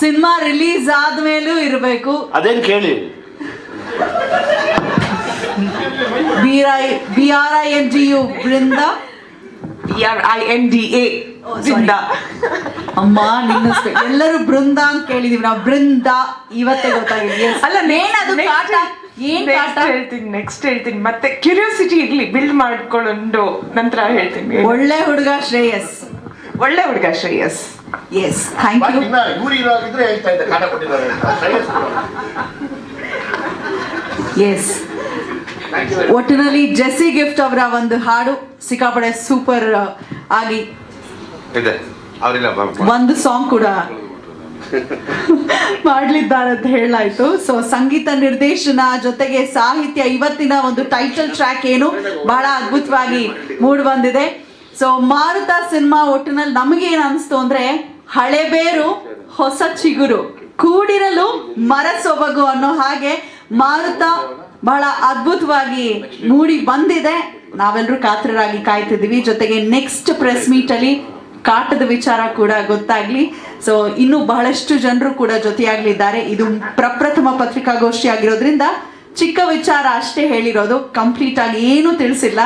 Speaker 1: ಸಿನಿಮಾ ರಿಲೀಸ್ ಆದ್ಮೇಲೂ ಇರಬೇಕು.
Speaker 3: ಅದೇನು ಕೇಳಿ?
Speaker 1: B I B R I N G U Brinda
Speaker 7: R I N D A
Speaker 1: Brinda ಅಮ್ಮ ನಿನ್ನ ಎಲ್ಲರೂ ಬೃಂದ ಅಂತ ಕೇಳಿದೀವಿ. ನಾವು ಬೃಂದ ಇವತ್ತೇ ಗೊತ್ತಾಗಿದೆ.
Speaker 7: ಅಲ್ಲ
Speaker 1: ಅದು ಕಾಟ ಏನ್ ಕಾಟ?
Speaker 7: ಹೇಳ್ತೀನಿ ನೆಕ್ಸ್ಟ್ ಹೇಳ್ತೀನಿ. ಮತ್ತೆ ಕ್ಯೂರಿಯಾಸಿಟಿ ಇರ್ಲಿ ಬಿಲ್ಡ್ ಮಾಡ್ಕೊಂಡು ನಂತರ ಹೇಳ್ತೀನಿ.
Speaker 1: ಒಳ್ಳೆ ಹುಡುಗ ಶ್ರೇಯಸ್.
Speaker 7: ಒಳ್ಳೆ ಹುಡುಗ Shreyas.
Speaker 1: Yes thank you yes ಒಟ್ಟಿನಲ್ಲಿ ಜೆಸ್ಸಿ ಗಿಫ್ಟ್ ಅವರ ಒಂದು ಹಾಡು ಸಿಕ್ಕಾಪಡೆ ಸೂಪರ್ ಆಗಿ
Speaker 4: ಇದೆ. ಅವರಿಲ್ಲ
Speaker 1: ಒಂದು ಸಾಂಗ್ ಕೂಡ ಮಾಡ್ಲಿದ್ದಾರೆ ಅಂತ ಹೇಳಾಯ್ತು ಸೊ ಸಂಗೀತ ನಿರ್ದೇಶನ ಜೊತೆಗೆ ಸಾಹಿತ್ಯ ಇವತ್ತಿನ ಒಂದು ಟೈಟಲ್ ಟ್ರ್ಯಾಕ್ ಏನು? ಬಹಳ ಅದ್ಭುತವಾಗಿ ಮೂಡ್ ಬಂದಿದೆ. ಸೊ ಮಾರುತ ಸಿನಿಮಾ ಒಟ್ಟಿನಲ್ಲಿ ನಮಗೆ ಏನ್ ಅನಿಸ್ತು ಅಂದ್ರೆ ಹಳೆಬೇರು ಹೊಸ ಚಿಗುರು. ಕೂಡಿರಲು ಮರ ಸೊಬಗು ಅನ್ನೋ ಹಾಗೆ ಮಾರುತ ಬಹಳ ಅದ್ಭುತವಾಗಿ ಮೂಡಿ ಬಂದಿದೆ. ನಾವೆಲ್ಲರೂ ಕಾತರರಾಗಿ ಕಾಯ್ತಿದ್ದೀವಿ. ಜೊತೆಗೆ ನೆಕ್ಸ್ಟ್ ಪ್ರೆಸ್ ಮೀಟ್ ಅಲ್ಲಿ ಕಾಟದ ವಿಚಾರ ಕೂಡ ಗೊತ್ತಾಗ್ಲಿ. ಸೊ ಇನ್ನೂ ಬಹಳಷ್ಟು ಜನರು ಕೂಡ ಜೊತೆಯಾಗಲಿದ್ದಾರೆ. ಇದು ಪ್ರಪ್ರಥಮ ಪತ್ರಿಕಾಗೋಷ್ಠಿ ಆಗಿರೋದ್ರಿಂದ ಚಿಕ್ಕ ವಿಚಾರ ಅಷ್ಟೇ ಹೇಳಿರೋದು. ಕಂಪ್ಲೀಟ್ ಆಗಿ ಏನು ತಿಳಿಸಿಲ್ಲ.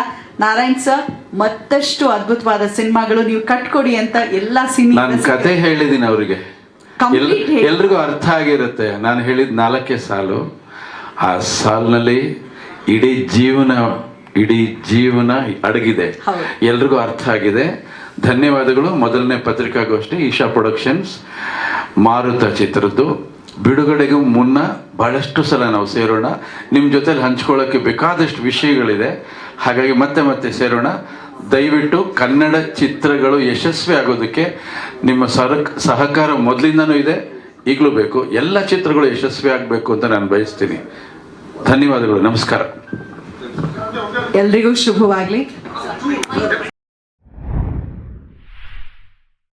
Speaker 1: ನಾರಾಯಣ್ ಸರ್ ಮತ್ತಷ್ಟು ಅದ್ಭುತವಾದ ಸಿನಿಮಾಗಳು ನೀವು ಕಟ್ಕೊಡಿ ಅಂತ ಎಲ್ಲ
Speaker 2: ಸಿನಿಮಾ ಕತೆ ಹೇಳಿದ್ದೀನಿ ಅವರಿಗೆ. ಎಲ್ರಿಗೂ ಅರ್ಥ ಆಗಿರುತ್ತೆ. ನಾನು ಹೇಳಿದ ನಾಲ್ಕೇ ಸಾಲು. ಆ ಸಾಲಿನಲ್ಲಿ ಇಡೀ ಜೀವನ ಇಡೀ ಜೀವನ ಅಡಗಿದೆ. ಎಲ್ರಿಗೂ ಅರ್ಥ ಆಗಿದೆ. ಧನ್ಯವಾದಗಳು. ಮೊದಲನೇ ಪತ್ರಿಕಾಗೋಷ್ಠಿ ಈಶಾ ಪ್ರೊಡಕ್ಷನ್ಸ್. ಮಾರುತ ಚಿತ್ರದ್ದು. ಬಿಡುಗಡೆಗೂ ಮುನ್ನ ಬಹಳಷ್ಟು ಸಲ ನಾವು ಸೇರೋಣ. ನಿಮ್ಮ ಜೊತೆಲಿ ಹಂಚ್ಕೊಳ್ಳೋಕ್ಕೆ ಬೇಕಾದಷ್ಟು ವಿಷಯಗಳಿದೆ. ಹಾಗಾಗಿ ಮತ್ತೆ ಮತ್ತೆ ಸೇರೋಣ. ದಯವಿಟ್ಟು ಕನ್ನಡ ಚಿತ್ರಗಳು ಯಶಸ್ವಿ ಆಗೋದಕ್ಕೆ ನಿಮ್ಮ ಸರಕ್ ಸಹಕಾರ ಮೊದಲಿಂದನೂ ಇದೆ. ಈಗಲೂ ಬೇಕು. ಎಲ್ಲ ಚಿತ್ರಗಳು ಯಶಸ್ವಿ ಆಗಬೇಕು ಅಂತ ನಾನು ಬಯಸ್ತೀನಿ. ಧನ್ಯವಾದಗಳು. ನಮಸ್ಕಾರ.
Speaker 1: ಎಲ್ರಿಗೂ ಶುಭವಾಗ್ಲಿ.